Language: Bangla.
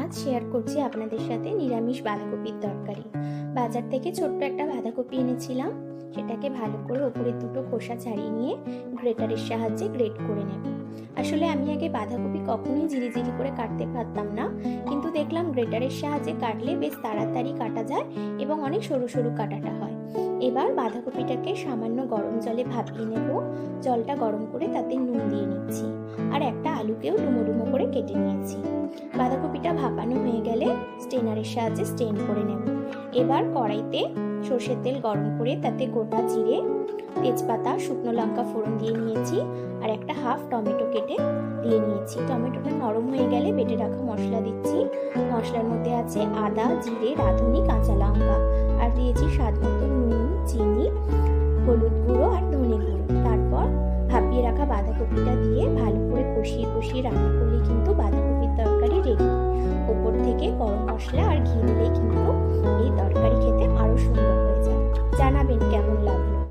আজ শেয়ার করছি আপনাদের সাথে নিরামিষ বাঁধাকপির তরকারি। বাজার থেকে ছোট্ট একটা বাঁধাকপি এনেছিলাম, সেটাকে ভালো করে ওপরের দুটো খোসা ছাড়িয়ে নিয়ে গ্রেটারের সাহায্যে গ্রেট করে নেব। আসলে আমি আগে বাঁধাকপি কখনোই জিরি জিরি করে কাটতে পারতাম না, কিন্তু দেখলাম গ্রেটারের সাহায্যে কাটলে বেশ তাড়াতাড়ি কাটা যায় এবং অনেক সরু সরু কাটাটা হয়। এবার বাঁধাকপিটাকে সামান্য গরম জলে ভাপিয়ে নেব। জলটা গরম করে তাতে নুন দিয়ে নিচ্ছি। আর একটা আলুকেও ডুমো ডুমো করে কেটে নিয়েছি। বাঁধাকপিটা ভাপানো হয়ে গেলে স্টেনারের সাহায্যে স্টেন করে নেব। এবার কড়াইতে সর্ষের তেল গরম করে তাতে গোটা জিরে, তেজপাতা, শুকনো লঙ্কা ফোড়ন দিয়ে নিয়েছি। আর একটা হাফ টমেটো কেটে দিয়ে নিয়েছি। টমেটোটা নরম হয়ে গেলে বেটে রাখা মশলা দিচ্ছি। মশলার মধ্যে আছে আদা, জিরে, রাঁধুনি, কাঁচা লঙ্কা। আর দিয়েছি স্বাদ মতো হলুদ গুঁড়ো আর ধনে গুঁড়ো। তারপর ভাপিয়ে রাখা বাঁধাকপিটা দিয়ে ভালো করে কষিয়ে কষিয়ে রান্না করলে কিন্তু বাঁধাকপির তরকারি রেডি ওপর থেকে গরম মশলা আর ঘি দিলেই কিন্তু এই তরকারি খেতে আরও সুন্দর হয়ে যায়। জানাবেন কেমন লাগে